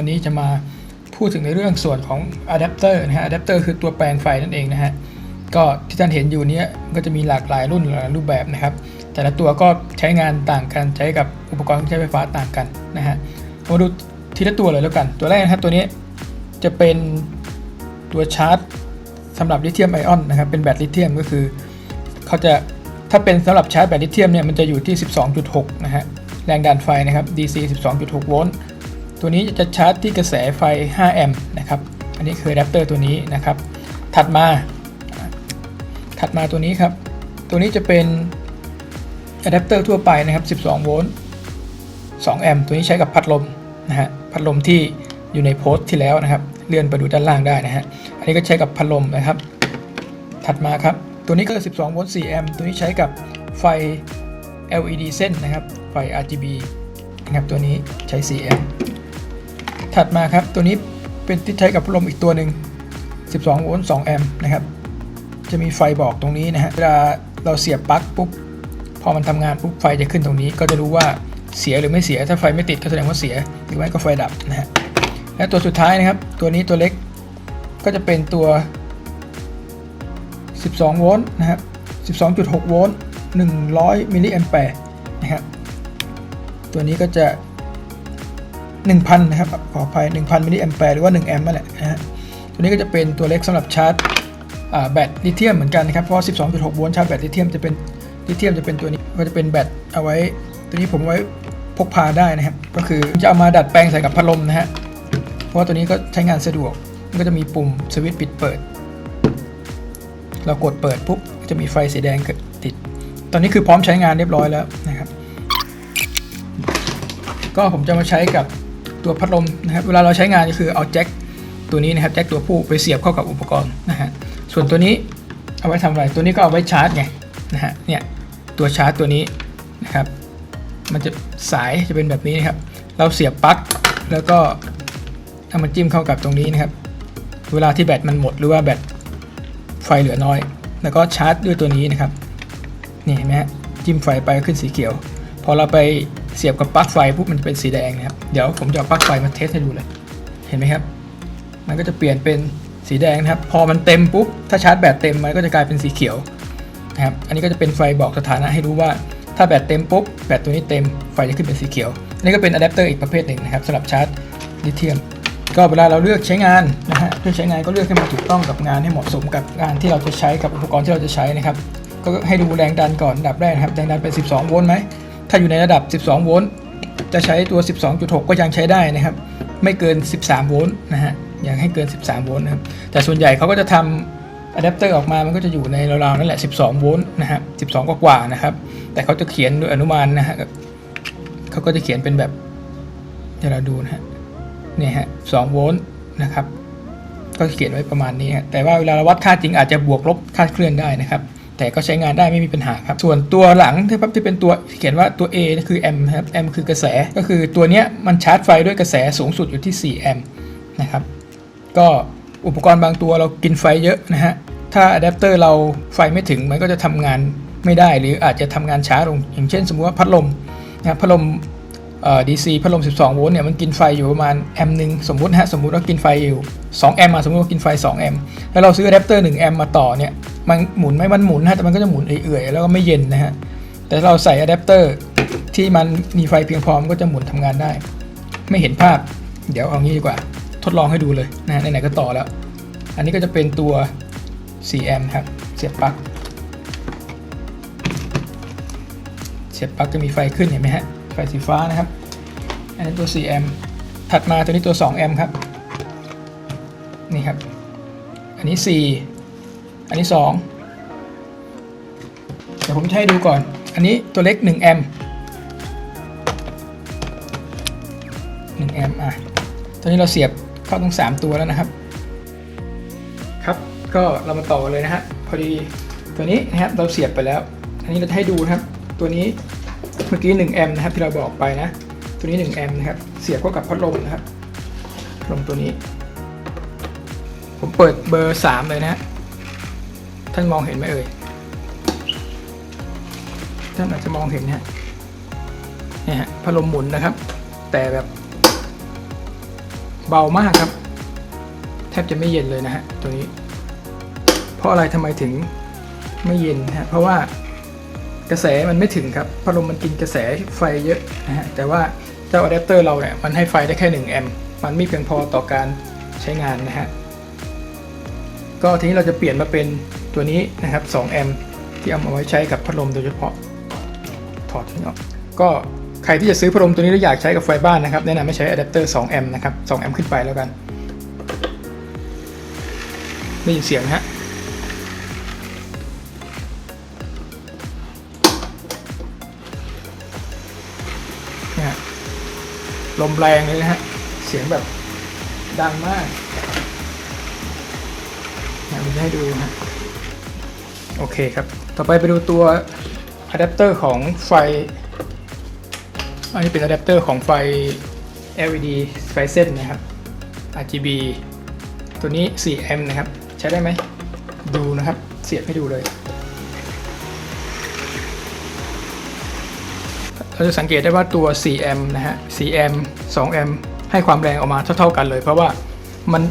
วันนี้จะมาพูดถึงในเรื่องส่วนของอะแดปเตอร์นะฮะอะแดปเตอร์คือตัวแปลงไฟนั่นเองนะฮะก็ที่ท่านเห็นอยู่นี้ก็จะมีหลากหลายรุ่นหลายรูปแบบนะครับ แต่ละตัวก็ใช้งานต่างกันใช้กับอุปกรณ์ใช้ไฟฟ้าต่างกันนะฮะมาดูทีละตัวเลยแล้วกัน ตัวแรกนะครับตัวนี้จะเป็นตัวชาร์จสำหรับลิเธียมไอออนนะครับเป็นแบตลิเธียมก็คือเขาจะถ้าเป็นสำหรับชาร์จแบตลิเธียมเนี่ยมันจะอยู่ที่ 12.6 นะฮะแรงดันไฟนะครับ DC 12.6 โวลต์ ตัวนี้จะชาร์จที่กระแสไฟ 5 แอมป์นะครับ อันนี้คืออะแดปเตอร์ตัวนี้นะครับ ถัดมา ถัดมาตัวนี้ครับ ตัวนี้จะเป็นอะแดปเตอร์ทั่วไปนะครับ 12 โวลต์ 2 แอมป์ ตัวนี้ใช้กับพัดลมนะฮะ พัดลมที่อยู่ในโพสต์ที่แล้วนะครับ เลื่อนไปดูด้านล่างได้นะฮะ อันนี้ก็ใช้กับพัดลมนะครับ ถัดมาครับ ตัวนี้ก็ 12 โวลต์ 4 แอมป์ ตัวนี้ใช้กับไฟ LED เส้นนะครับ ไฟ RGB นะครับ ตัวนี้ใช้ 4 แอมป์ ถัดมาครับ ตัวนี้เป็นที่ใช้กับพัดลมอีกตัวหนึ่ง 12 โวลต์ 2 แอมป์นะครับ จะมีไฟบอกตรงนี้นะฮะ เวลาเราเสียบปลั๊กปุ๊บ พอมันทำงานปุ๊บไฟจะขึ้นตรงนี้ ก็จะรู้ว่าเสียหรือไม่เสีย ถ้าไฟไม่ติดก็แสดงว่าเสีย หรือไม่ก็ไฟดับนะฮะ และตัวสุดท้ายนะครับ ตัวนี้ตัวเล็ก ก็จะเป็นตัว 12 โวลต์นะครับ 12.6 โวลต์ 100 มิลลิแอมแปร์นะครับ ตัวนี้ก็จะ 1,000 นะครับ ขออภัย 1,000 มิลลิแอมแปร์หรือว่า 1 แอมป์นั่นแหละนะฮะ ตัวนี้ก็จะเป็นตัวเล็กสำหรับชาร์จแบตลิเธียมเหมือนกันนะครับ เพราะ 12.6 โวลต์ชาร์จแบตลิเธียมจะเป็นลิเธียมจะเป็นตัวนี้ ก็จะเป็นแบตเอาไว้ ตัวนี้ผมไว้พกพาได้นะครับ ก็คือจะเอามาดัดแปลงใส่กับพัดลมนะฮะ เพราะว่าตัวนี้ก็ใช้งานสะดวก มันก็จะมีปุ่มสวิตช์ปิดเปิด เรากดเปิดปุ๊บจะมีไฟสีแดงเกิดติด ตอนนี้คือพร้อมใช้งานเรียบร้อยแล้วนะครับ ก็ผมจะมาใช้กับ ตัวพัดลมนะครับเวลาเราใช้งานก็คือเอาแจ็คตัวนี้นะครับแจ็คตัวผู้ไปเสียบเข้ากับอุปกรณ์นะฮะส่วนตัวนี้เอาไว้ทำอะไรตัวนี้ก็เอาไว้ชาร์จไงนะฮะเนี่ยตัวชาร์จตัวนี้นะครับมันจะสายจะเป็นแบบนี้นะครับ เราเสียบปลั๊กแล้วก็เอามาจิ้มเข้ากับตรงนี้นะครับ เวลาที่แบตมันหมดหรือว่าแบตไฟเหลือน้อย แล้วก็ชาร์จด้วยตัวนี้นะครับนี่เห็นไหมจิ้มไฟไปขึ้นสีเขียว พอเราไป เสียบกับปลั๊กไฟปุ๊บมันจะเป็นสีแดงนะครับ เดี๋ยวผมจะเอาปลั๊กไฟมาเทสให้ดูเลย เห็นไหมครับ มันก็จะเปลี่ยนเป็นสีแดงนะครับ พอมันเต็มปุ๊บ ถ้าชาร์จแบตเต็มมันก็จะกลายเป็นสีเขียวนะครับ อันนี้ก็จะเป็นไฟบอกสถานะให้รู้ว่า ถ้าแบตเต็มปุ๊บ แบตตัวนี้เต็ม ไฟจะขึ้นเป็นสีเขียว อันนี้ก็เป็นอะแดปเตอร์อีกประเภทหนึ่งนะครับสำหรับชาร์จลิเธียม ก็เวลาเราเลือกใช้งานนะฮะ เลือกใช้งานก็เลือกให้มันถูกต้องกับงานให้เหมาะสมกับงานที่เราจะใช้กับอุปกรณ์ที่เราจะใช้นะครับ ก็ให้ดูแรงดันก่อนอันดับแรกนะครับ แรงดันเป็น 12 โวลต์ไหม ถ้าอยู่ในระดับ 12 โวลต์จะใช้ตัว 12.6 ก็ยังใช้ได้นะครับ ไม่เกิน 13 โวลต์นะฮะอยากให้เกิน 13 โวลต์นะครับ แต่ส่วนใหญ่เขาก็จะทำอะแดปเตอร์ออกมา มันก็จะอยู่ในราวๆนั่นแหละ 12 โวลต์นะฮะ 12 กว่าๆนะครับ แต่เขาจะเขียนโดยอนุมานนะฮะเขาก็จะเขียนเป็นแบบเดี๋ยวเราดูนะฮะ เนี่ยฮะ 2 โวลต์นะครับ ก็เขียนไว้ประมาณนี้ฮะ แต่ว่าเวลาเราวัดค่าจริงอาจจะบวกลบค่าเคลื่อนได้นะครับ แต่ก็ใช้งานได้ไม่มีปัญหาครับ ส่วนตัวหลังที่ที่เป็นตัวเขียนว่าตัว A นี่คือแอมป์ครับแอมป์คือกระแสก็คือตัวเนี้ยมันชาร์จไฟด้วยกระแสสูงสุดอยู่ที่4แอมป์นะครับก็อุปกรณ์บางตัวเรากินไฟเยอะนะฮะถ้าอะแดปเตอร์เราไฟไม่ถึงมันก็จะทำงานไม่ได้ หรืออาจจะทำงานช้าลง อย่างเช่น สมมุติว่าพัดลมนะพัดลมเอ่อ DC พัดลม 12 โวลต์เนี่ยมันกินไฟอยู่ประมาณแอมป์หนึ่งสมมุตินะฮะสมมุติว่ากินไฟอยู่ 2 แอมป์มาสมมุติว่ากินไฟ 2 แอมป์แล้วเราซื้ออะแดปเตอร์1แอมป์มาต่อเนี่ย มันหมุนไหมมันหมุนนะฮะแต่มันก็จะหมุนเอื่อยๆแล้วก็ไม่เย็นนะฮะแต่เราใส่อะแดปเตอร์ที่มันมีไฟเพียงพอมันก็จะหมุนทำงานได้ ไม่เห็นภาพ เดี๋ยวเอางี้ดีกว่า ทดลองให้ดูเลยนะฮะไหนๆก็ต่อแล้ว อันนี้ก็จะเป็นตัว 4 แอมป์ครับ เสียบปลั๊กเสียบปลั๊กจะมีไฟขึ้นเห็นไหมฮะไฟสีฟ้านะครับ อันนี้ตัว 4 แอมป์ถัดมาตัวนี้ตัว 2 แอมป์ครับ นี่ครับ อันนี้ 4 อันนี้ 2 เดี๋ยวผมจะให้ดูก่อน อันนี้ตัวเล็ก 1 แอมป์1แอมป์อะ ตอนนี้เราเสียบเข้าทั้ง 3 ตัวแล้วนะครับ ครับ ก็เรามาต่อเลยนะฮะ พอดีตัวนี้นะครับเราเสียบไปแล้ว อันนี้เราจะให้ดูนะครับ ตัวนี้เมื่อกี้ 1 แอมป์นะครับที่เราบอกไปนะ ตัวนี้ 1 แอมป์นะครับ เสียบเข้ากับพัดลมนะครับลมตัวนี้ ผมเปิดเบอร์ 3 เลยนะฮะ ท่านมองเห็นไหมเอ่ย ท่านอาจจะมองเห็นนะฮะเนี่ยฮะพัดลมหมุนนะครับ แต่แบบ เบามากครับ แทบจะไม่เย็นเลยนะฮะตัวนี้ เพราะอะไรทำไมถึงไม่เย็นนะฮะเพราะว่ากระแสมันไม่ถึงครับพัดลมมันกินกระแสไฟเยอะนะฮะแต่ว่าเจ้าอะแดปเตอร์เราเนี่ยมันให้ไฟได้แค่1แอมป์มันไม่เพียงพอต่อการใช้งานนะฮะก็ทีนี้เราจะเปลี่ยนมาเป็น ตัวนี้นะครับ 2 แอมป์ที่เอามาไว้ใช้กับพัดลมโดยเฉพาะ ถอดทิ้งออก ก็ใครที่จะซื้อพัดลมตัวนี้แล้วอยากใช้กับไฟบ้านนะครับ แนะนำให้ใช้อะแดปเตอร์2แอมป์นะครับ2แอมป์ขึ้นไปแล้วกัน ได้ยินเสียงนะฮะนะฮะลมแรงเลยนะฮะ เสียงแบบดังมากนะผมจะให้ดูนะ โอเคครับ ต่อไปไปดูตัวอะแดปเตอร์ของไฟ อันนี้เป็นอะแดปเตอร์ของไฟ LED ไฟเส้นนะครับ RGB ตัวนี้ 4M นะครับ ใช้ได้ไหม ดูนะครับ เสียบให้ดูเลย เราจะสังเกตได้ว่าตัว 4M นะฮะ 4M 2M ให้ความแรงออกมาเท่า ๆกันเลย เพราะว่ามัน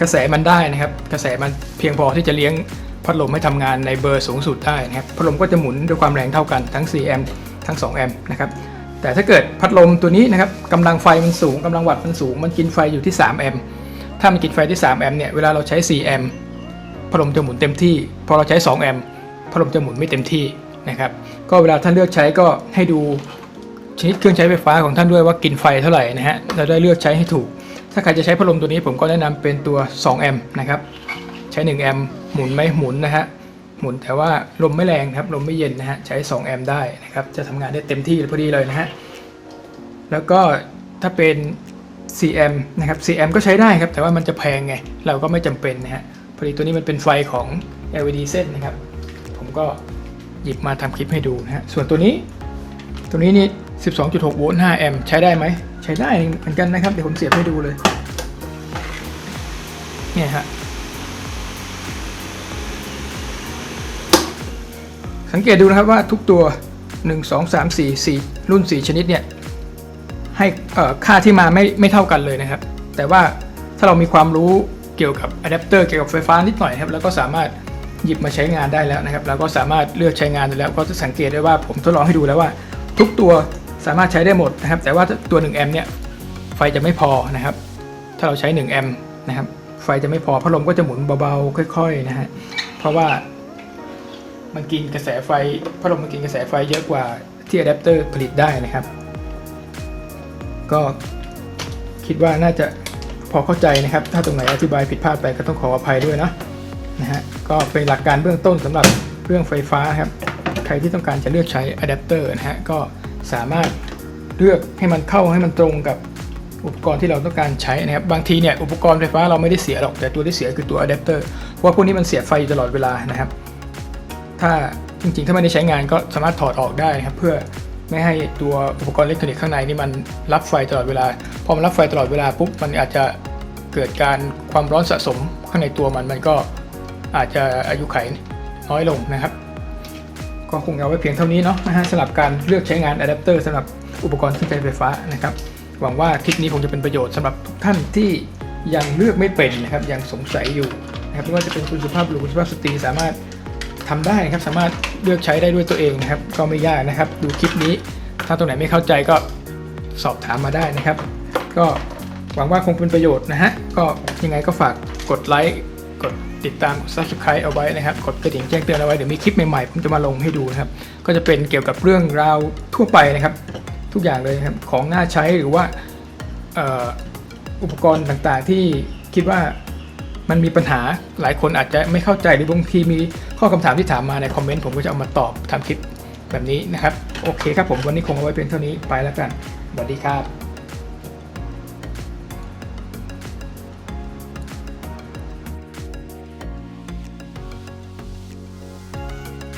กระแสมันได้นะครับ กระแสมันเพียงพอที่จะเลี้ยง พัดลมให้ทำงานในเบอร์สูงสุดได้นะครับพัดลมก็จะหมุนด้วยความแรงเท่ากันทั้ง 4M ทั้ง 2M นะครับแต่ถ้าเกิดพัดลมตัวนี้นะครับกำลังไฟมันสูงกำลังวัตต์มันสูง มันกินไฟอยู่ที่ 3M ถ้ามันกินไฟที่ 3M เนี่ยเวลาเราใช้ 4M พัดลมจะหมุนเต็มที่ พอเราใช้ 2M พัดลมจะหมุนไม่เต็มที่นะครับก็เวลาท่านเลือกใช้ก็ให้ดูชนิดเครื่องใช้ไฟฟ้าของท่านด้วยว่ากินไฟเท่าไหร่นะฮะเราได้เลือกใช้ให้ถูก ถ้าใครจะใช้พัดลมตัวนี้ผมก็แนะนำเป็นตัว 2M นะครับ ใช้ 1M หมุนไหมหมุนนะฮะหมุนแต่ว่าลมไม่แรงครับลมไม่เย็นนะฮะใช้ 2M ได้นะครับจะทำงานได้เต็มที่พอดีเลยนะฮะแล้วก็ถ้าเป็น 4M นะครับ 4M ก็ใช้ได้ครับ แต่ว่ามันจะแพงไง เราก็ไม่จำเป็นนะฮะพอดีตัวนี้มันเป็นไฟของ LED เส้นนะครับ ผมก็หยิบมาทำคลิปให้ดูนะฮะส่วนตัวนี้ ตัวนี้นี่ 12.6 โวลต์ 5 แอมป์ใช้ได้ไหม ใช้ได้เหมือนกันนะครับ เดี๋ยวผมเสียบให้ดูเลย เนี่ยฮะ สังเกตดูนะครับว่าทุกตัว 1 2 3 4 4 รุ่น 4 ชนิดเนี่ยให้ค่าที่มาไม่ไม่เท่ากันเลยนะครับ แต่ว่าถ้าเรามีความรู้เกี่ยวกับอะแดปเตอร์เกี่ยวกับไฟฟ้านิดหน่อยครับ แล้วก็สามารถหยิบมาใช้งานได้แล้วนะครับ แล้วก็สามารถเลือกใช้งานได้แล้ว ก็จะสังเกตได้ว่าผมทดลองให้ดูแล้วว่า ทุกตัวสามารถใช้ได้หมดนะครับ แต่ว่าตัว1แอมป์เนี่ยไฟจะไม่พอนะครับ ถ้าเราใช้1แอมป์นะครับ ไฟจะไม่พอพัดลมก็จะหมุนเบาๆ ค่อย ๆ นะฮะ เพราะว่า มันกินกระแสไฟพัดลมมันกินกระแสไฟเยอะกว่าที่อะแดปเตอร์ผลิตได้นะครับ ก็คิดว่าน่าจะพอเข้าใจนะครับ ถ้าตรงไหนอธิบายผิดพลาดไปก็ต้องขออภัยด้วยนะนะฮะก็เป็นหลักการเบื้องต้นสำหรับเรื่องไฟฟ้าครับ ใครที่ต้องการจะเลือกใช้อะแดปเตอร์นะฮะก็สามารถเลือกให้มันเข้าให้มันตรงกับอุปกรณ์ที่เราต้องการใช้นะครับ บางทีเนี่ยอุปกรณ์ไฟฟ้าเราไม่ได้เสียหรอก แต่ตัวที่เสียคือตัวอะแดปเตอร์ เพราะว่าพวกนี้มันเสียไฟอยู่ตลอดเวลานะครับ ถ้าจริงๆ ถ้าไม่ได้ใช้งานก็สามารถถอดออกได้นะครับเพื่อไม่ให้ตัวอุปกรณ์อิเล็กทรอนิกส์ข้างในนี่มันรับไฟตลอดเวลา พอมันรับไฟตลอดเวลาปุ๊บมันอาจจะเกิดการความร้อนสะสมข้างในตัวมันมันก็อาจจะอายุไขน้อยลงนะครับ ก็คงเอาไว้เพียงเท่านี้เนาะนะฮะสำหรับการเลือกใช้งานอะแดปเตอร์สำหรับอุปกรณ์เครื่องใช้ไฟฟ้านะครับ หวังว่าคลิปนี้คงจะเป็นประโยชน์สำหรับทุกท่านที่ยังเลือกไม่เป็นนะครับยังสงสัยอยู่นะครับไม่ว่าจะเป็นคุณสุภาพหรือคุณสุภาพสตรีสามารถ ทำได้นะครับสามารถเลือกใช้ได้ด้วยตัวเองนะครับ ก็ไม่ยากนะครับ ดูคลิปนี้ ถ้าตรงไหนไม่เข้าใจก็สอบถามมาได้นะครับ ก็หวังว่าคงเป็นประโยชน์นะฮะก็ยังไงก็ฝากกดไลค์กดติดตามกด subscribe เอาไว้นะครับ กดกระดิ่งแจ้งเตือนเอาไว้ เดี๋ยวมีคลิปใหม่ๆ ผมจะมาลงให้ดูนะครับ ก็จะเป็นเกี่ยวกับเรื่องราวทั่วไปนะครับ ทุกอย่างเลยนะครับของน่าใช้หรือว่าอุปกรณ์ต่างๆที่คิดว่ามันมีปัญหาหลายคนอาจจะไม่เข้าใจหรือบางทีมี ข้อคำถามที่ถามมาในคอมเมนต์ผมก็จะเอามาตอบทำคลิปแบบนี้นะครับ โอเคครับผมวันนี้คงเอาไว้เป็นเท่านี้ไปแล้วกันสวัสดีครับ